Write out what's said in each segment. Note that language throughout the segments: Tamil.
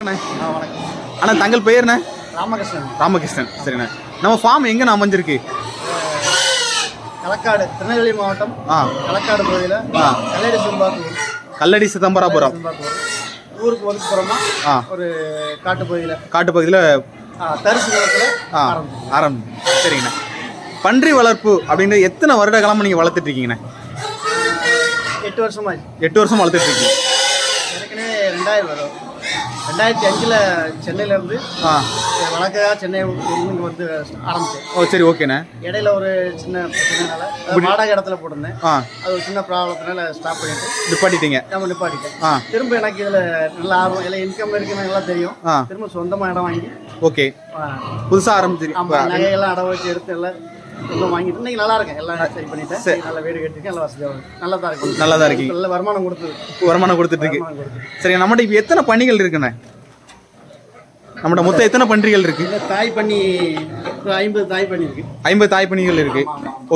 அண்ணே. தங்கள் பெயர்ண்ணே? ராமகிருஷ்ணன். ராமகிருஷ்ணன். சரிண்ணே. நம்ம ஃபார்ம் எங்கண்ணா அமைஞ்சிருக்கு? களக்காடு திருநெல்வேலி மாவட்டம். ஆ. களக்காடு பகுதியில் ஆ. கல்லடி சிம்பாத்தூர் கல்லடி சிதம்பராபுரம். ஊருக்கு ஒதுக்குப்புறமா ஆ. ஒரு காட்டு பகுதியில். காட்டுப்பகுதியில் தரிசு நிலத்தில் ஆ ஆரம்பிச்சோம் ஆரம் சரிங்கண்ணா. பன்றி வளர்ப்பு அப்படின்றது எத்தனை வருட காலமாக நீங்கள் வளர்த்துட்டு இருக்கீங்கண்ணே? எட்டு வருஷமாச்சு. எட்டு வருஷம் வளர்த்துட்டு இருக்கீங்க. ஏற்கனவே ரெண்டாயிரம் வரும். ரெண்டாயிரத்தி அஞ்சில் சென்னையிலேருந்து ஆ. வழக்கதாக சென்னை இங்கே வந்து ஆரம்பித்தேன் ஓ சரி ஓகேண்ணே. இடையில ஒரு சின்ன பிரச்சனைனால வாடகை இடத்துல போட்டிருந்தேன். ஆ. அது ஒரு சின்ன ப்ராப்ளத்தினால ஸ்டாப் பண்ணிட்டு நிப்பாட்டிட்டீங்க. நம்ம நிப்பாட்டிட்டேன். திரும்ப எனக்கு இதில் நல்ல ஆர்வம் இல்லை இன்கம் இருக்குன்னு நல்லா தெரியும். திரும்ப சொந்தமாக இடம் வாங்கி ஓகே. புதுசாக ஆரம்பிச்சிருக்கீங்க ஆமா நகையெல்லாம் அடவு வச்சு எடுத்து எல்லாம் சொந்தம் வாங்கிட்டு இன்னைக்கு நல்லா இருக்கேன். எல்லாம் சரி பண்ணிட்டேன். சரி. நல்ல வீடு கட்டிருக்கேன் நல்ல வசதியாக நல்லா தான் இருக்கு. நல்லா தான் இருக்கீங்க நல்ல வருமானம் கொடுத்தது வருமானம் கொடுத்துட்டு இருக்கு. சரி நம்மகிட்ட இப்போ எத்தனை பண்டிகள் இருக்குண்ணே? நம்மகிட்ட மொத்தம் எத்தனை பன்றிகள் இருக்கு? தாய் பண்ணி ஐம்பது தாய் பண்ணி இருக்கு. ஐம்பது தாய் பணிகள் இருக்கு.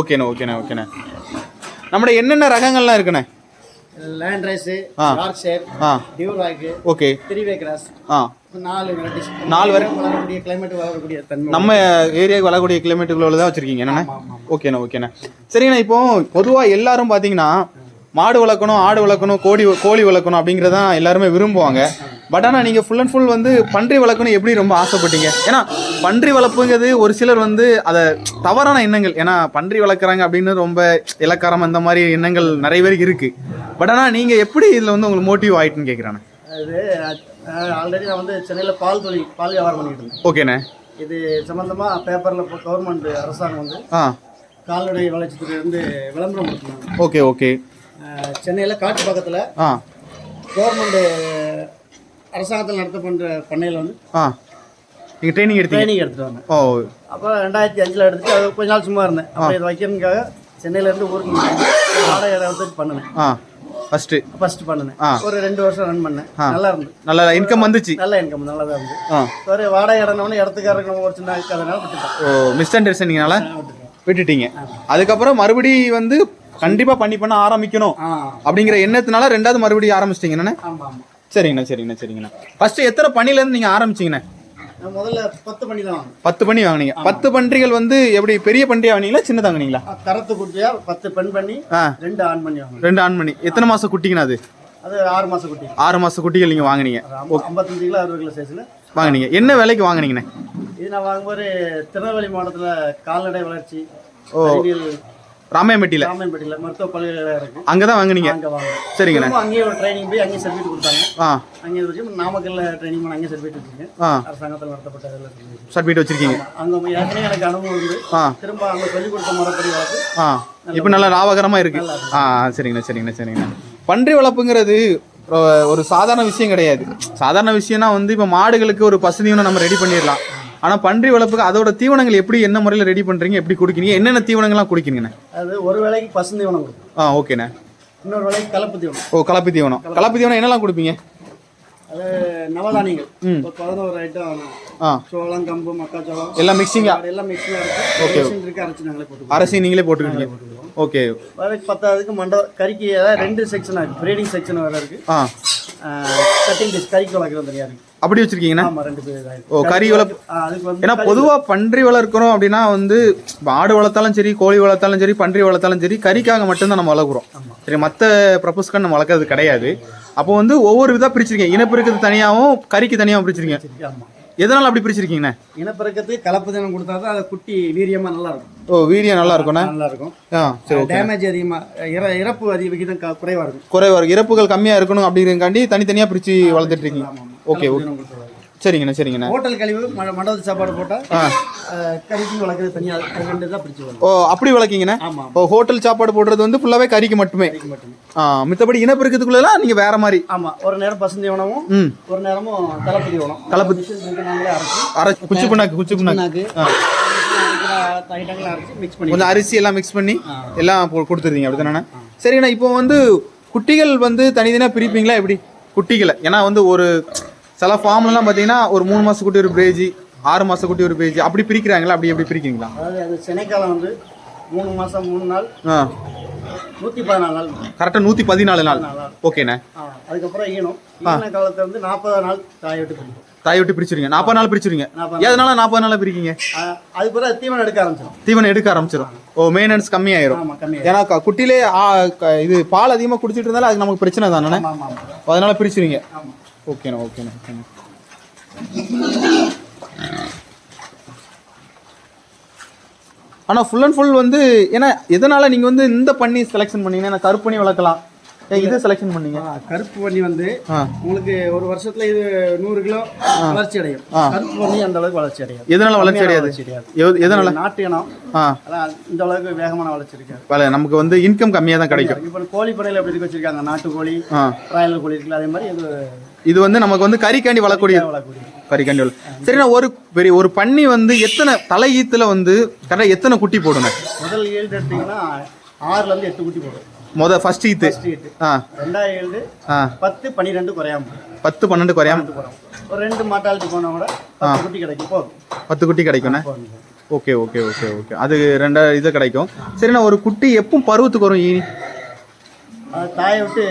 ஓகேண்ணே ஓகேண்ணே ஓகேண்ணே. நம்மட என்னென்ன ரகங்கள்லாம் இருக்குண்ணே? Land rice. டார்க் டியூராக்கு ஓகே. த்ரீவே கிராஸ் ஆ. நாலு. நாலு வரை- வளரக்கூடிய கிளைமேட் வளரக்கூடிய தன்மை. நம்ம ஏரியாவுக்கு வரக்கூடிய கிலோமீட்டருக்குள்ள தான் வச்சிருக்கீங்க என்னண்ணே. ஓகேண்ணே ஓகேண்ணே. சரிங்கண்ணா இப்போ பொதுவாக எல்லாரும் பார்த்தீங்கன்னா மாடு வளர்க்கணும் ஆடு வளர்க்கணும் கோழி கோழி வளர்க்கணும் அப்படிங்கிறதான் எல்லாருமே விரும்புவாங்க. பட் ஆனால் நீங்கள் ஃபுல் அண்ட் ஃபுல் வந்து பன்றி வளர்க்கணும் எப்படி ரொம்ப ஆசைப்பட்டீங்க? ஏன்னா பன்றி வளர்ப்புங்கிறது ஒரு சிலர் வந்து அதை தவறான எண்ணங்கள். ஏன்னா பன்றி வளர்க்குறாங்க அப்படின்னு ரொம்ப இலக்காரம் அந்த மாதிரி எண்ணங்கள் நிறைய பேருக்கு இருக்குது பட் ஆனால் நீங்கள் எப்படி இதில் வந்து உங்களுக்கு மோட்டிவ் ஆயிட்டுன்னு கேட்குறானே அது ஆல்ரெடி நான் வந்து சென்னையில் பால் தொழில் பால் வியாபாரம் பண்ணிட்டு இருந்தேன். ஓகேண்ணே இது சம்மந்தமாக பேப்பரில் கவர்மெண்ட் அரசாங்கம் வந்து ஆ. கால்நடை வளர்ச்சித்துறை வந்து விளம்பரம் ஓகே ஓகே சென்னையில் காட்டு பக்கத்தில் ஆ. கவர்மெண்ட் அரசாங்கத்தில் நடத்தப்படுற பண்ணையில் வந்து ஆ. நீங்கள் ட்ரைனிங் எடுத்தீங்க? ட்ரைனிங் எடுத்துட்டு வந்தேன். ஓ. அப்போ ரெண்டாயிரத்தி அஞ்சில் எடுத்துட்டு அது கொஞ்ச நாள் சும்மா இருந்தேன். அப்போ இதை வைக்கிறதுக்காக சென்னையிலேருந்து ஊருக்கு வாடகை எடுத்து பண்ணினேன். ஆ. ஃபஸ்ட்டு ஃபர்ஸ்ட் பண்ணினேன். ஒரு ரெண்டு வருஷம் ரன் பண்ணேன். நல்லா இருந்து நல்ல இன்கம் வந்துச்சு? நல்ல இன்கம் நல்லா தான் இருந்து ஒரு வாடகை இடம்னு இடத்துக்காரருக்கு நம்ம ஒரு சின்ன அதனால விட்டுட்டேன். ஓ மிஸ் அண்டர்ஸ்டாண்டிங்னால விட்டுட்டீங்க. அதுக்கப்புறம் மறுபடி வந்து கண்டிப்பா பண்ணி பண்ண ஆரம்பிக்கணும் அப்படிங்கிற எண்ணத்தினால ரெண்டாவது மறுபடியும் ஆரம்பிச்சிட்டீங்க ஆமாம் சரிங்கண்ணா சரிங்கண்ணா சரிங்கண்ணா. ஃபர்ஸ்ட் எத்தனை பணில இருந்து நீங்க ஆரம்பிச்சீங்கண்ணே? முதல்ல பத்து பண்ணி தான் பத்து பண்ணி வாங்குனீங்க. பத்து பன்றிகள் வந்து எப்படி பெரிய பன்றியா வாங்கினீங்களா சின்னதா வாங்குனீங்களா? தரத்து குட்டியா பத்து பெண் பண்ணி ஆ. ரெண்டு ஆண் பண்ணி ரெண்டு ஆண் பண்ணி எத்தனை மாசம் குட்டிங்கண்ணா அது? அது ஆறு மாசம் குட்டி. ஆறு மாச குட்டிகள் நீங்க வாங்குனீங்க. ஐம்பத்தஞ்சு கிலோ அறுபது கிலோ சைஸில் வாங்குனீங்க. என்ன விலைக்கு வாங்குனீங்கண்ணே? இது நான் வாங்கும்போது திருநெல்வேலி மாவட்டத்தில் கால்நடை வளர்ச்சி ஓ. ராமையம்பட்டியில? ராமன்பேட்டையில் மருத்துவ பல்கலைக்கழகம் இருக்கு. அங்கதான் வாங்குனீங்க? அங்கே சரிங்கண்ணே. திரும்ப அங்கேயே ஒரு ட்ரைனிங் போய் அங்கேயே சர்டிஃபிகேட் கொடுத்தாங்க. ஆ. அங்கேயே வச்சு நாமக்கல்ல ட்ரைனிங் பண்ண அங்கேயே சர்டிஃபிகேட் வச்சிருக்கேன். ஆ. அரசாங்கத்தில் நடத்தப்பட்ட இதில். சர்டிஃபிகேட் வச்சிருக்கீங்க? அங்கே ஏற்கனவே எனக்கு அனுபவம் இருந்து ஆ. திரும்ப அவங்க சொல்லிக் கொடுத்த முறைப்படி வளர்த்து ஆ. இப்போ நல்லா லாபகரமா இருக்கு. ஆ சரிங்கண்ணா சரிங்கண்ணா சரிங்கண்ணா. பன்றி வளர்ப்புங்கிறது ஒரு- ஒரு சாதாரண விஷயம் கிடையாது. சாதாரண விஷயம்னா வந்து இப்போ மாடுகளுக்கு ஒரு பசுதீவனம் நம்ம ரெடி பண்ணிடலாம். ஆனால் பன்றி வளர்ப்புக்கு அதோட தீவனங்கள் எப்படி என்ன முறையில் ரெடி பண்ணுறீங்க எப்படி குடிக்கிறீங்க என்னென்ன தீவனங்கள்லாம் குடிக்கிறீங்கண்ணே? அது ஒரு வேளைக்கு பசுந்தீவனம் கொடுக்கும். ஆ ஓகேண்ணே. இன்னொரு வேளைக்கு கலப்பு தீவனம். ஓ கலப்பு தீவனம். கலப்பு தீவனம் என்னெல்லாம் கொடுப்பீங்க? அது நவதானியங்கள். ம். இப்போ பதினோரு ஐட்டம் ஆ. சோளம் கம்பு மக்காச்சோளம் எல்லாம் மிக்சிங்கா அது எல்லாம் மிக்சிங்காக இருக்கு மிஷின் இருக்கு அரைச்சி நாங்களே போட்டுருக்கோம் அரிசி நீங்களே போட்டுக்கிறீங்க ஓகே. வேலைக்கு பத்தாவதுக்கு மண்ட கறிக்கு ரெண்டு செக்ஷன் இருக்கு. ப்ரீடிங் செக்ஷன் வேறு இருக்கு. ஆ. கட்டிங் கறிக்கு வளர்க்குறது தனியாக இருக்கு. அப்படி தான் ஓ கறி வளர்ப்பு ஏன்னா பொதுவாக பன்றி வளர்க்குறோம் அப்படின்னா வந்து ஆடு வளர்த்தாலும் சரி கோழி வளர்த்தாலும் சரி பன்றி வளர்த்தாலும் சரி கறிக்காக மட்டும்தான் நம்ம வளர்க்குறோம். சரி மற்ற ப்ரப்போஸ்க்காக நம்ம வளர்க்கறது கிடையாது. அப்போ வந்து ஒவ்வொரு விதா பிரிச்சிருக்கீங்க. இனப்பெருக்கத்து தனியாகவும் கறிக்கு தனியாகவும் பிரிச்சிருக்கீங்க. எதனால் அப்படி பிரிச்சிருக்கீங்கண்ணே? இனப்பெருக்கத்துக்கு கலப்பு தினம் கொடுத்தா தான் அது குட்டி வீரியமாக நல்லா இருக்கும் ஓ வீரியம் நல்லா இருக்கும்ண்ணே? நல்லா இருக்கும் ஆ சரி டேமேஜ் அதிகமாக இற இறப்பு அதிக விகிதம் க- குறைவா இருக்கும். குறைவா இருக்கு இறப்புகள் கம்மியாக இருக்கணும் அப்படிங்கிறதுக்காண்டி தனித்தனியாக பிரித்து வளர்த்துட்டு இருக்கீங்க. ஓகே சரிங்கண்ணே சரிங்கண்ணே. ஹோட்டல் கழிவு மண்டபத்து சாப்பாடு போட்டால் கறிக்கு வளர்க்குறது தனியாக ரெண்டு தான் பிரிச்சு ஓ அப்படி வளர்க்கீங்கண்ணே? இப்போ ஹோட்டல் சாப்பாடு போடுறது வந்து ஃபுல்லாகவே கறிக்கு மட்டுமே? ஆ மித்தபடி இனப்பெருக்கத்துக்குள்ளலாம் நீங்கள் வேற மாதிரி? ஆமாம் ஒரு நேரம் பசுந்தீவனமும் ம். ஒரு நேரமும் கலப்பு தீவனம் நாங்களே அரைச்சி அரை குச்சி புண்ணாக்கு குச்சி புண்ணாக்கு. கொஞ்சம் அரிசி எல்லாம் மிக்ஸ் பண்ணி. எல்லாம் கொடுத்துருந்தீங்க அப்படி தானே சரிண்ணா இப்போ வந்து குட்டிகள் வந்து தனித்தனியாக பிரிப்பீங்களா எப்படி? குட்டிகளை. ஏன்னா வந்து ஒரு சில ஃபார்ம்லாம் பார்த்தீங்கன்னா ஒரு மூணு மாதம் குட்டி ஒரு பிரேஜி ஆறு மாதம் குட்டி ஒரு பிரேஜி அப்படி பிரிக்கிறாங்களா? அப்படி எப்படி பிரிக்கிறீங்களா? அதாவது அது செனைக்காலம் வந்து மூணு மாதம் மூணு நாள் ஆ. நூற்றி பதினாலு நாள். கரெக்டாக நூற்றி பதினாலு நாள் ஓகேண்ணே அதுக்கப்புறம் ஈனும் ஈன காலத்தை வந்து நாற்பது நாள் தாயை விட்டு பிடிக்கும் தாய் விட்டு பிரிச்சுருங்க. நாற்பது நாள் பிரிச்சுருங்க. எதனால நாற்பது நாள் பிரிக்கீங்க? அது பிறகு தீவனம் எடுக்க ஆரம்பிச்சிடும் தீவனம் எடுக்க ஆரம்பிச்சிடும் ஓ மெயின்டெனன்ஸ் கம்மியாயிரும். ஏன்னா குட்டிலே இது பால் அதிகமாக குடிச்சிட்டு இருந்தாலும் அது நமக்கு பிரச்சனை தானே? அதனால பிரிச்சுருவீங்க ஆமாம் ஓகேண்ணா ஓகேண்ணா ஓகேண்ணா. ஆனால் ஃபுல் அண்ட் ஃபுல் வந்து ஏன்னா எதனால நீங்கள் வந்து இந்த பண்ணி செலெக்ஷன் பண்ணீங்கன்னா கருப்பணி வளர்க்கலாம். இதை செலெக்ஷன் பண்ணீங்க. கருப்பு பண்ணி வந்து உங்களுக்கு ஒரு வருஷத்துல இது நூறு கிலோ வளர்ச்சி அடையும். கருப்பு பண்ணி அந்த அளவுக்கு வளர்ச்சி அடையாது. எதனால வளர்ச்சி அடையாது? எதனால? நாட்டு இனம் இந்த அளவுக்கு வேகமான வளர்ச்சி இருக்காது. நமக்கு வந்து இன்கம் கம்மியாக தான் கிடைக்கும். இப்போ கோழி பண்ணையில் எப்படி வச்சிருக்காங்க? நாட்டு கோழி ராயல் கோழி இருக்குல்ல அதே மாதிரி இது இது வந்து நமக்கு வந்து கறிக்காண்டி வளரக்கூடிய. கறிக்காண்டி வள சரிண்ணா ஒரு பெரிய ஒரு பண்ணி வந்து எத்தனை தலை ஈத்துல வந்து கரெக்டாக எத்தனை குட்டி போடுங்க முதல் ஈல்டு எடுத்தீங்கன்னா ஆறுல இருந்து எட்டு குட்டி போடும். முத ஃபர்ஸ்ட் ஈத்து ஆ. ரெண்டாவது ஈல்டு ஆ. பத்து பன்னிரெண்டு குறையாம. பத்து பன்னெண்டு குறையாம. ஒரு ரெண்டு மாட்டாலிட்டி போனால் கூட பத்து குட்டி கிடைக்கும். போதும் பத்து குட்டி கிடைக்குண்ணே போதும். Okay okay okay okay. அது ரெண்டா இது கிடைக்கும். சரிண்ணா ஒரு குட்டி எப்போ பருவத்துக்கு வரும் ஈனி? தாயை விட்டு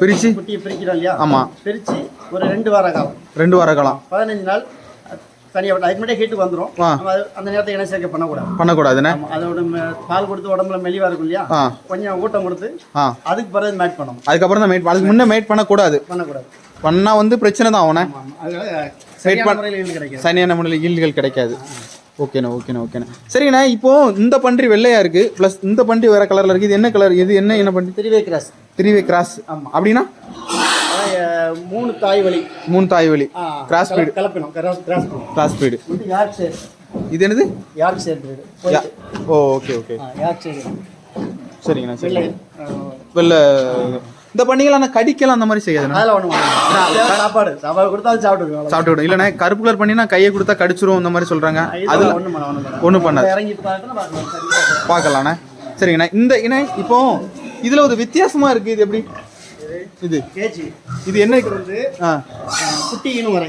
பிரிச்சு? குட்டியை பிரிக்கிறோம் இல்லையா? ஆமா. பிரிச்சு ஒரு ரெண்டு வார காலம். ரெண்டு வார காலம். பதினஞ்சு நாள் தனியாக முன்னாடியே ஹீட்டு வந்துடும். நம்ம அந்த நேரத்தை இணை சேர்க்கை பண்ணக்கூடாது. பண்ணக்கூடாதுண்ணே அதோட பால் கொடுத்து உடம்புல மெலிவா இருக்கும் இல்லையா? கொஞ்சம் ஊட்டம் கொடுத்து அதுக்கு பிறகு மேட் பண்ணணும். அதுக்கப்புறம் தான் மேட் அதுக்கு முன்னே மேட் பண்ணக்கூடாது. பண்ணக்கூடாது. பண்ணா வந்து பிரச்சனை தான் அவனே. சரியான முறையில் ஈல்டுகள் கிடைக்காது. ஓகேண்ணா ஓகேண்ணா ஓகேண்ணா. சரிண்ணா இப்போ இந்த பன்றி வெள்ளையா இருக்கு. ப்ளஸ் இந்த பன்றி வேற கலர்ல இருக்கு. இது என்ன கலர் இது என்ன என்ன பன்றி? திரிவே கிராஸ் திரிவே கிராஸ் ஆமா. அப்படின்னா? மூணு தாய் வழி மூணு தாய் வழி ஆ, Cross கல- கலப்பினம் cross cross. Cross speed share இது என்னது? யார்க் போயிட்டு. ஓ ஓகே ஓகே. யார்க் ஷேர் சரிங்கண்ணா சரி. வெள்ளை. இந்த பண்ணிக்கலாம் கடிக்கலாம் அந்த மாதிரி ஒன்றும் சாப்பாடு. சாப்பாடு கொடுத்தா அது சாப்பிட்டுருக்கோம் சாப்பிட்டு இல்லைண்ணா கருப்பு கலர் பண்ணினா கையை கொடுத்தா கடிச்சிரும் இந்த மாதிரி சொல்றாங்க. அதில் ஒன்றும் பண்ண ஒன்றும் பண்ண ஒன்றும் பண்ணாது. பார்க்கலாண்ணே. சரிங்கண்ணா. இந்த இணை இப்போ இதுல ஒரு வித்தியாசமா இருக்கு இது எப்படி? இது. கேஜி. இது என்ன வந்து குட்டி ஈனும் வரை.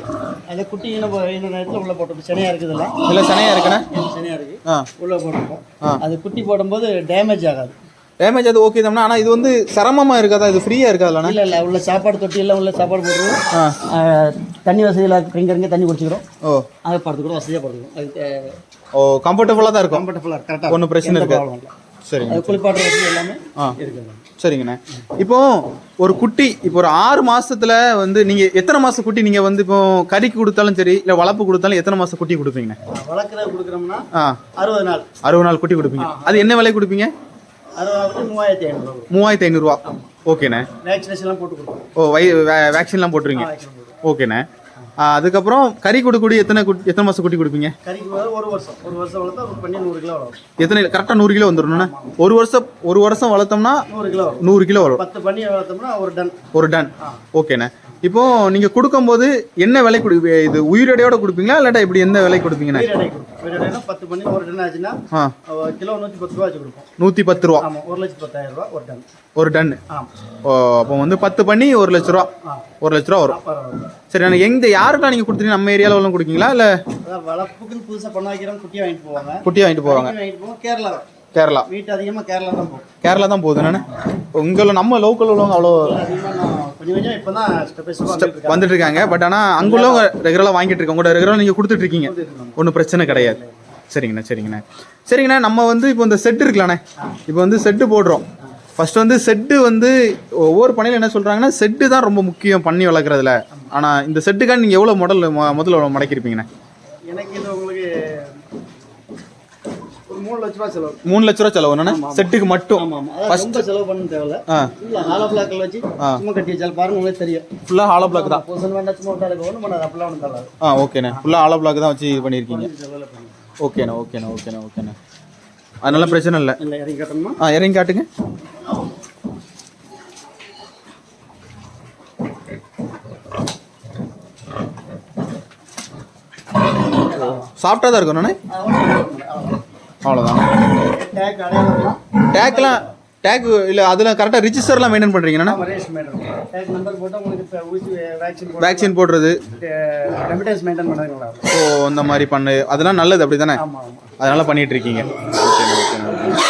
அந்த குட்டி ஈன நேரத்தில் உள்ள போட்டு சனியாக இருக்குதுல்ல? இல்ல சனையா இருக்குண்ணே? சனியாக இருக்கு. உள்ள போட்டுருக்கோம். அது குட்டி போடும்போது டேமேஜ் ஆகாது. டேமேஜ் அது ஓகே தான் ஆனால் இது வந்து சிரமமா இருக்காதா? இது ஃப்ரீயா இருக்காதுல்லண்ணே இல்லை இல்லை உள்ள சாப்பாடு தொட்டி எல்லாம் உள்ள சாப்பாடு போட்டுருவோம். தண்ணி வசதியில் இங்கே தண்ணி குடிச்சிக்கிறோம். ஓ. அதை படுத்துக்கிறோம் வசதியாக படுத்துக்கிறோம் அது ஓ கம்ஃபர்டபுளாக தான் இருக்கும். கம்ஃபர்டபுளாக கரெக்டாக ஒண்ணும் பிரச்சனை இருக்காது. சரிங்க அது குளிப்பாட்டுற வசதி எல்லாமே இருக்குது. சரிங்கண்ணே. இப்போ ஒரு குட்டி இப்போ ஒரு ஆறு மாசத்துல வந்து நீங்க எத்தனை மாச குட்டி நீங்க வந்து இப்போ கறிக்கு கொடுத்தாலும் சரி இல்ல வளர்ப்பு கொடுத்தாலும் எத்தனை மாச குட்டி கொடுப்பீங்கண்ணே? வளர்க்குறது கொடுக்குறோம்னா அறுபது நாள். அறுபது நாள் குட்டி கொடுப்பீங்க. அது என்ன விலை கொடுப்பீங்க? மூவாயிரத்தி ஐநூறு மூவாயிரத்தி ஐநூறுரூவா ஓகேண்ணே. வேக்சினேஷன்லாம் போட்டு ஓ வை வேக்சின்லாம் போட்டுருவீங்க. ஓகேண்ணே. அதுக்கப்புறம் கறி கொடுக்கக்கூடிய எத்தனை குட்டி எத்தனை மாசம் குட்டி கொடுப்பீங்க? கறிக்கு போது ஒரு வருஷம். ஒரு வருஷம் வளர்த்தா ஒரு பண்ணி நூறு கிலோ வரும் எத்தனை கரெக்டாக நூறு கிலோ வந்துடணுண்ணே ஒரு வருஷம் ஒரு வருஷம் வளர்த்தோம்னா நூறு கிலோ நூறு கிலோ வரும். பத்து பண்ணி வளர்த்தோம்னா ஒரு டன். ஒரு டன். ஓகேண்ணே. இப்போ நீங்க கொடுக்கும்போது என்ன விலை கொடு இது உயிரடையோட கொடுப்பீங்களா? இல்லாட்டா இப்படி எந்த விலை உயிரடைனா பத்து பண்ணி ஒரு டன் ஆச்சுன்னா கிலோ நூற்றி பத்து ரூபா கொடுப்போம். நூற்றி பத்து ரூபா. ஒரு லட்சத்தி பத்தாயிரம் ரூபா ஒரு டன். ஒரு டன். ஓ அப்போ வந்து பத்து பண்ணி ஒரு லட்ச ரூபா. ஒரு லட்ச ரூபா வரும். சரி நான் எங்க யாருக்கா நீங்க கொடுத்துருங்க நம்ம ஏரியாவில் உள்ள கொடுக்கீங்களா? இல்லை அதான் வளர்ப்புக்குன்னு புதுசாக பண்ண வைக்கிறோம் குட்டியை வாங்கிட்டு போவாங்க. குட்டி வாங்கிட்டு போவாங்க கேரளா கேரளா. வீட்டு அதிகமாக கேரளா தான் போகும். கேரளா தான் போகுது. இங்கே உள்ள நம்ம லோக்கல் உள்ளவங்க அவ்வளோ நான் வந்துட்டு இருக்காங்க. பட் ஆனால் அங்கே உள்ளவங்க ரெகுலராக வாங்கிட்டு இருக்காங்க. உங்களோட ரெகுலராக நீங்கள் கொடுத்துட்டு இருக்கீங்க ஒன்றும் பிரச்சனை கிடையாது. சரிங்கண்ணா சரிங்கண்ணா. சரிங்கண்ணா நம்ம வந்து இப்போ இந்த செட்டு இருக்கலாண்ணே இப்போ வந்து செட்டு போடுறோம். ஃபர்ஸ்ட் வந்து செட்டு வந்து ஒவ்வொரு பணியில் என்ன சொல்கிறாங்கன்னா செட்டு தான் ரொம்ப முக்கியம் பண்ணி வளர்க்குறதுல. ஆனால் இந்த செட்டுக்காக நீங்கள் எவ்வளோ முதல்ல எவ்வளோ முடக்கிருப்பீங்கண்ணே எனக்கு இது மூணு லட்ச ரூபா செலவு. மூணு லட்ச ரூபா செலவு என்னண்ணே? செட்டுக்கு மட்டும். ரொம்ப செலவு பண்ண தேவையில்ல. ஆ. இல்லை ஹாலோ பிளாக்கில் வச்சு சும்மா கட்டி வச்சால் பாருங்க உங்களுக்கு தெரியும். ஃபுல்லாக ஹாலோ பிளாக் தான். புதுசன் வேண்டாம் சும்மா விட்டாலும் ஒன்றும் பண்ணாது அப்படிலாம் ஒன்றும் தள்ளாது ஆ ஓகேண்ணே. ஃபுல்லாக ஹாலோ பிளாக் தான் வச்சு இது பண்ணியிருக்கீங்க. ஓகேண்ணே ஓகேண்ணே ஓகேண்ணே ஓகேண்ணே. அதனால பிரச்சனை இல்லை. இல்லை இறங்கி கட்டணுமா? ஆ இறங்கி காட்டுங்க. சாஃப்டாக தான் இருக்கும் நானே அவ்வளோதான் டேக் அடையாளம் டேக்லாம் டேக் இல்லை அதில் கரெக்டாக ரிஜிஸ்டர்லாம் மெயின்டைன் பண்ணுறீங்கண்ணா ஆமாம் ரேஷன் மேடம் டேக் நம்பர் போட்டால் உங்களுக்கு இப்போ ஊசி வேக்சின் போடுறது. மெயின்டைன் நல்லா இருக்கும் ஓ இந்த மாதிரி பண்ணு. அதெல்லாம் நல்லது அப்படி தானே அதனால பண்ணிட்டு இருக்கீங்க ஓகேண்ணே. ஓகேண்ணே.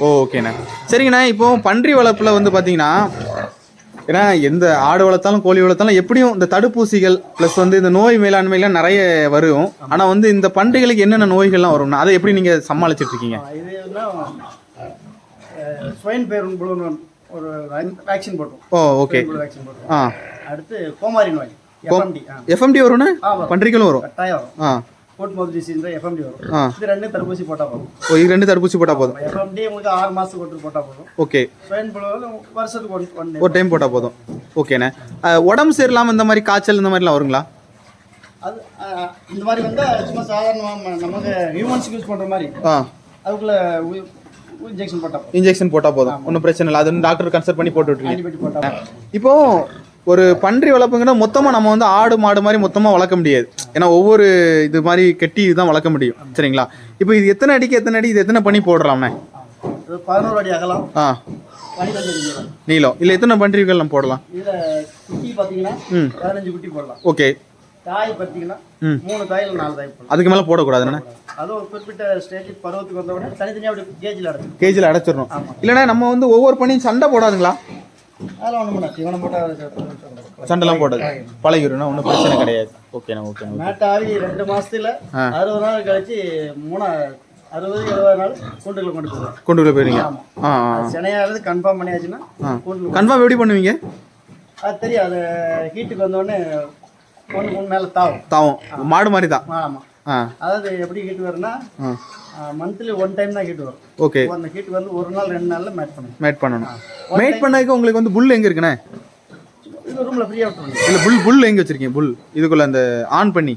ஓ ஓகேண்ணே சரிங்கண்ணா இப்போ பன்றி வளர்ப்பில் வந்து பார்த்தீங்கன்னா ஏன்னா எந்த ஆடு வளர்த்தாலும் கோழி வளர்த்தாலும் எப்படியும் இந்த தடுப்பூசிகள் ப்ளஸ் வந்து இந்த நோய் மேலாண்மைலாம் நிறைய வரும். ஆனால் வந்து இந்த பன்றிகளுக்கு என்னென்ன நோய்கள்லாம் வரும்னா அதை எப்படி நீங்கள் சமாளிச்சிட்டு இருக்கீங்க? ஸ்வைன் பேர் ஒரு வேக்சின் போட்டோம். ஓ ஓகே. வேக்சின் போட்டோம். ஆ. அடுத்து கோமாரி நோய் எஃப்எம்டி எஃப்எம்டி. பன்றிகளும் வரும். கட்டாயம் வரும். ஆ. Foot mouth disease F M D வரும். இது ரெண்டு தடுப்பூசி போட்டால் போதும். ஓ இது ரெண்டு தடுப்பூசி போட்டால் போதும்? எஃப்எம்டி உங்களுக்கு ஆறு மாதத்துக்கு ஒருத்தர் போட்டால் போதும். ஓகே. ஸ்வைன் புழு வருஷத்துக்கு ஒன் ஒன் ஒரு டைம் போட்டால் போதும். ஓகேண்ணே உடம்பு சரியில்லாமல் இந்த மாதிரி காய்ச்சல் இந்த மாதிரிலாம் வருங்களா? அது இந்த மாதிரி வந்து சும்மா சாதாரணமாக நமக்கு ஹியூமன்ஸ்க்கு யூஸ் பண்ணுற மாதிரி. ஆ. அதுக்குள்ள இன்ஜெக்ஷன் போட்டால் இன்ஜெக்ஷன் போட்டால் போதும். ஒன்றும் பிரச்சனை இல்லை. அது டாக்டர் கன்சல்ட் பண்ணி போட்டு போதும் இப்போ ஒரு பன்றி வளர்ப்புங்கன்னா மொத்தமாக நம்ம வந்து ஆடு மாடு மாதிரி மொத்தமாக வளர்க்க முடியாது. ஏன்னா ஒவ்வொரு இது மாதிரி கெட்டி தான் வளர்க்க முடியும். சரிங்களா? இப்போ இது எத்தனை அடிக்கு எத்தனை அடி இது எத்தனை பண்ணி போடலாம்ண்ணே இது பதினோரு அடி அகலம். ஆ. நீளம். இல்லை எத்தனை பன்றிகள் நம்ம போடலாம். ம். ஓகே அதுக்கு மேலே அப்படி கேஜில் அடைச்சிடணும். இல்லைண்ணா நம்ம வந்து ஒவ்வொரு பணியும் சண்டை போடாதுங்களா? அதெல்லாம் ஒன்றும் இவனை போட்டால் சண்டைலாம் போடாது. பழகிடும்னா ஒன்றும் பிரச்சனை கிடையாது. ஓகேண்ணா ஓகேண்ணா மேட் ஆகி ரெண்டு மாசத்துல ஆ. அறுபது நாள் கழிச்சு மூணா அறுபது எழுபது நாள் கூண்டுகளை கொண்டு போடுவோம் கொண்டு போயிருவீங்க ஆ சென்னையாவது கன்ஃபார்ம் பண்ணியாச்சுன்னா கன்ஃபார்ம் எப்படி பண்ணுவீங்க? அது தெரியும் அது ஹீட்டுக்கு வந்தோடனே ஒன்று மேலே தாவும். தாவும். மாடு மாதிரி தான் ஆமாம் அதாவது எப்படி ஹீட் வரும்னா மந்த்லி ஒன் டைம் தான் ஹீட் வரும். ஓகே அந்த ஹீட் வந்து ஒரு நாள் ரெண்டு நாளில் மேட் பண்ணும் மேட் பண்ணணும். மேட் பண்ணதுக்கு உங்களுக்கு வந்து புல் எங்கே இருக்குண்ணே? இது ரூமில் ஃப்ரீயாக விட்டுருங்க இல்லை புல் புல் எங்கே வச்சிருக்கீங்க? புல் இதுக்குள்ள அந்த ஆன் பண்ணி.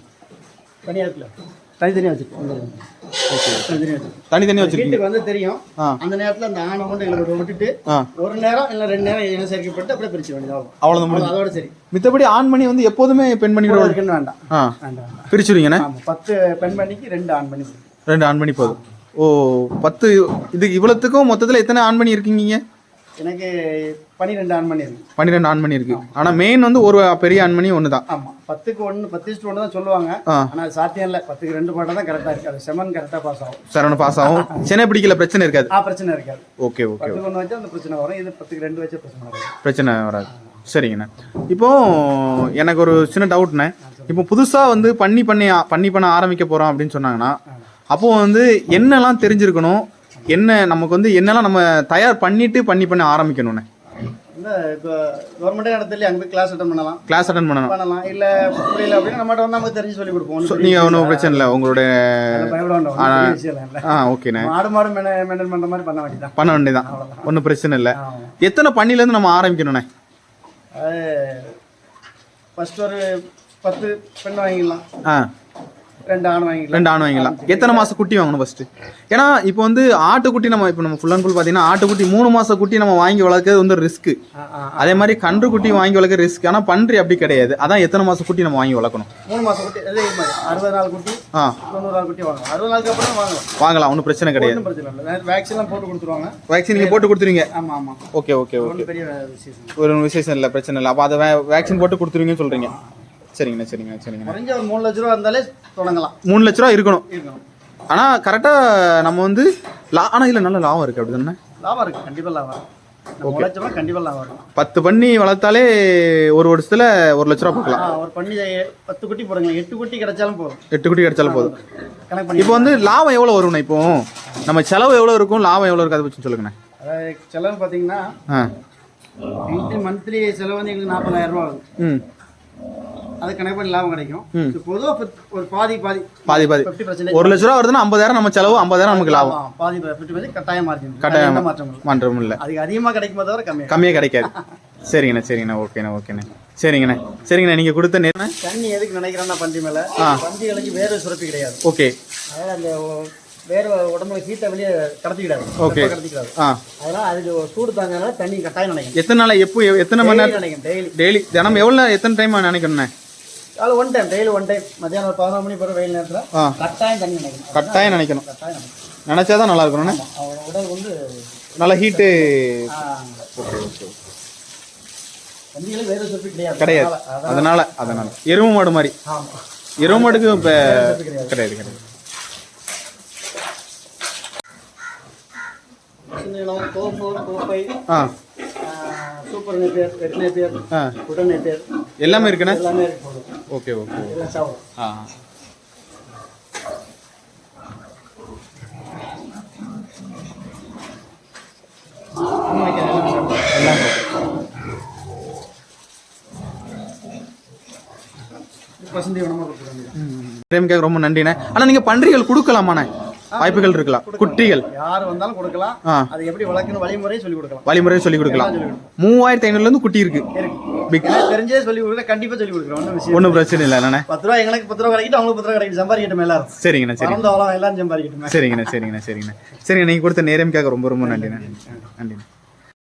தனியாக இருக்குல்ல. தனித்தனியாக வச்சுருக்கோம். தனித்தனியாக வச்சிருக்கீங்க. வந்து தெரியும். அந்த நேரத்தில் அந்த ஆணை கொண்டு எங்களுக்கு விட்டுட்டு ஒரு நேரம் இல்லை ரெண்டு நேரம் இனம் சேர்க்கப்பட்டு அப்படியே பிரிச்சு வேண்டியதாகும் அவ்வளோதான் முடிஞ்சு. அதோட சரி. மித்தபடி ஆன் பண்ணி வந்து எப்போதுமே பெண் பண்ணி கூட இருக்குன்னு வேண்டாம். ஆமாம் பத்து பெண் பண்ணிக்கு ரெண்டு ஆண் பண்ணி கொடுக்கும். ரெண்டு ஆன் பண்ணி போதும். ஓ பத்து இது இவ்வளோத்துக்கும் மொத்தத்தில் எத்தனை ஆன் பண்ணி இருக்கீங்க எனக்கு பன்னிரெண்டு ஆண் பண்ணி இருக்கு. பன்னிரெண்டு ஆன் பண்ணி இருக்கு ஆனால் மெயின் வந்து ஒரு பெரிய ஆன் பண்ணி ஒன்று தான் ஆமாம் பத்துக்கு ஒன்று பத்து இஸ்ட்டு ஒன்று தான் சொல்லுவாங்க. ஆ. ஆனால் அது சாத்தியம் இல்லை. பத்துக்கு ரெண்டு பாட்டம் தான் கரெக்டாக இருக்கு. அது செமன் கரெக்டாக பாஸ் ஆகும். சரவண பாஸ் ஆகும். சென்னை பிடிக்கல பிரச்சனை இருக்காது. ஆ பிரச்சனை இருக்காது. ஓகே ஓகே பத்துக்கு ஒன்று வச்சா அந்த பிரச்சனை வரும். இது பத்துக்கு ரெண்டு வச்சா பிரச்சனை வரும் பிரச்சனை வராது. சரிங்கண்ணே. இப்போ எனக்கு ஒரு சின்ன டவுட்ண்ணே இப்போ புதுசாக வந்து பண்ணி பண்ணி பண்ணி பண்ண ஆரம்பிக்க போகிறோம் அப்படின்னு சொன்னாங்கன்னா அப்போ வந்து என்னெல்லாம் தெரிஞ்சிருக்கணும்? என்ன நமக்கு வந்து என்னெல்லாம் நம்ம தயார் பண்ணிட்டு பண்ணி பண்ண ஆரம்பிக்கணும்ண்ணே இந்த இப்போ கவர்மெண்ட்டே நடத்தல அங்கே போய் கிளாஸ் அட்டன் பண்ணலாம். கிளாஸ் அட்டன் பண்ணணும் பண்ணலாம். இல்லை புரியல அப்படின்னா நம்மகிட்ட வந்து நமக்கு தெரிஞ்சு சொல்லி கொடுப்போம். நீங்கள் ஒன்றும் பிரச்சனை இல்லை. உங்களுடைய ஆ ஓகேண்ணே மாடு மாடு மெயின்டைன் பண்ணுற மாதிரி பண்ண வேண்டியதான் பண்ண வேண்டியதான் ஒன்றும் பிரச்சனை இல்லை. எத்தனை பண்ணிலேருந்து நம்ம ஆரம்பிக்கணுண்ணே அது ஃபர்ஸ்ட் ஒரு பத்து பெண் வாங்கிடலாம். ஆ. ரெண்டு ஆண் வாங்கிக்கலாம். ரெண்டு ஆண் வாங்கிக்கலாம். எத்தனை மாசம் குட்டி வாங்கணும் ஃபர்ஸ்ட் ஏன்னா இப்போ வந்து ஆட்டுக்குட்டி நம்ம இப்போ நம்ம ஃபுல் அண்ட் ஃபுல் பார்த்தீங்கன்னா ஆட்டுக்குட்டி மூணு மாச குட்டி நம்ம வாங்கி வளர்க்கறது வந்து ரிஸ்க் ஆ, ஆ. அதே மாதிரி கன்று குட்டி வாங்கி வளர்க்க ரிஸ்க் ஆனால் பன்றி அப்படி கிடையாது. அதான் எத்தனை மாச குட்டி நம்ம வாங்கி வளர்க்கணும். மூணு மாசம் குட்டி அதே மாதிரி அறுபது நாள் குட்டி ஆ. தொண்ணூறு நாள் குட்டி வாங்கலாம். அறுபது நாளுக்கு அப்புறம் வாங்கலாம். வாங்கலாம் ஒன்றும் பிரச்சனை கிடையாது. வேக்சின்லாம் போட்டு கொடுத்துருவாங்க. வேக்சின் நீங்கள் போட்டு கொடுத்துருவீங்க? ஆமாம் ஆமாம் ஓகே ஓகே ஓகே ஒன்றும் பெரிய விசேஷம் ஒரு விசேஷம் இல்லை பிரச்சனை இல்லை. அப்போ அதை வேக்சின் போட்டு கொடுத்துருவீங்கன்னு சொல்கிறீங்க சரிங்கண்ணா சரிங்கண்ணா சரிங்கண்ணா குறைஞ்ச ஒரு மூணு லட்ச ரூபா இருந்தாலே தொடங்கலாம். மூணு லட்ச ரூபா இருக்கணும். இருக்கணும். ஆனால் கரெக்டாக நம்ம வந்து லா ஆனால் இல்லை நல்ல லாபம் இருக்குது அப்படி தானே லாபம் இருக்கு. கண்டிப்பாக லாபம் லட்சம் ரூபா கண்டிப்பாக லாபம் இருக்கும் பத்து பண்ணி வளர்த்தாலே ஒரு வருஷத்தில் ஒரு லட்ச ரூபா பார்க்கலாம். ஆ ஒரு பண்ணி பத்து குட்டி போடுங்க. எட்டு குட்டி கிடைச்சாலும் போதும். எட்டு குட்டி கிடைச்சாலும் போதும். கணக்கு பண்ணி இப்போ வந்து லாபம் எவ்வளோ வரும்ண்ணா இப்போ? நம்ம செலவு எவ்வளோ இருக்கும் லாபம் எவ்வளோ இருக்கு அதை பற்றி சொல்லுங்கண்ணே. அதாவது செலவு பார்த்தீங்கன்னா ஆ. மந்த்லி மந்த்லி செலவு வந்து எங்களுக்கு நாற்பதாயிரம் ரூபா ஆகும் ம். அது கணக்கு பண்ணி லாபம் கிடைக்கும். பொதுவாக ஒரு பாதி பாதி. பாதி பாதி. ஒரு லட்ச ரூபா வருதுன்னா ஐம்பதாயிரம் நம்ம செலவு ஐம்பதாயிரம் நமக்கு லாபம். பாதி ஃபிஃப்டி பர்சன்ட் கட்டாயம் மார்ஜின். கட்டாயம். எந்த மாற்றம் இல்லை. அதுக்கு அதிகமாக கிடைக்குமே தவிர கம்மியாக கம்மியாக கிடைக்காது. சரிங்கண்ணா சரிங்கண்ணா ஓகேண்ணா ஓகேண்ணே. சரிங்கண்ணே சரிங்கண்ணா நீங்கள் கொடுத்த நேரம் தண்ணி எதுக்கு நினைக்கிறேன்னா பன்றி மேலே? ஆ. பன்றிகளுக்கு வேறு சுரப்பி கிடையாது. ஓகே. அதாவது அந்த வேறு உடம்புல ஹீட்டை வெளியே கடத்திக்கிடாது. வெப்பம் கடத்திக்கிடாது. அதனால அதுக்கு சூடு தாங்கனால தண்ணி கட்டாயம் நினைக்கும் எத்தனை நாள் எப்போ எத்தனை மணி நேரம்? நினைக்கும் டெய்லி. டெய்லி. தினம் எவ்வளோ எத்தனை டைம் நினைக்கணுண்ணே அதில் one time daily one time மத்தியானம் ஒரு பதினொரு மணி பிறகு வெயில் நேரத்தில் கட்டாயம் தண்ணி நினைக்கணும். கட்டாயம் நினைக்கணும். கட்டாயம் நினச்சா தான் நல்லா இருக்கணும்ண்ணே உடல் வந்து நல்லா ஹீட்டு ஓகே ஓகே கிடையாது. அதனால- அதான் அதனால எருமை மாடு மாதிரி. ஆமாம் எருமை மாடுக்கு இப்போ கிடையாது. கிடையாது. கிடையாது சின்ன பசுந்தீவனம் கோம்பு கோப்பை ஆ. சூப்பர் நேப்பியர் ரெட் நேப்பியர் ஆ. குடன் நேப்பியர் எல்லாமே இருக்குண்ணே? எல்லாமே இருக்கு ஓகே ஓகே எல்லாம் சாப்பிடும். ஆ. ரொம்ப நன்றிண்ணே. ஆனால் நீங்கள் பன்றிகள் கொடுக்கலாமாண்ணே? வாய்ப்புகள் இருக்கலாம். குட்டிகள். யார் வந்தாலும் கொடுக்கலாம். அது எப்படி வளர்க்கணும்? வழிமுறையை சொல்லி கொடுக்கலாம். வழிமுறையை சொல்லி கொடுக்கலாம். மூவாயிரத்தி ஐநூறுலேருந்து குட்டி இருக்கு. தெரிஞ்சே சொல்லி கொடுக்குறேன் கண்டிப்பாக சொல்லி கொடுக்குறோம் ஒன்றும் பிரச்சனை இல்லை. அண்ணே பத்து ரூபா எங்களுக்கு பத்து ரூபா கிடைக்கிட்டு அவங்களுக்கு பத்து ரூபா கிடைக்கும் சம்பாதிக்கட்டும் எல்லாரும். சரிங்கண்ணா சரி அவ்வளோ எல்லாரும் சம்பாதிக்கட்டும். சரிங்கண்ணா சரிங்கண்ணா சரிங்கண்ணா. சரிங்க நீங்கள் கொடுத்த நேரமிக்காக ரொம்ப ரொம்ப நன்றிண்ணே. நன்றிண்ணே.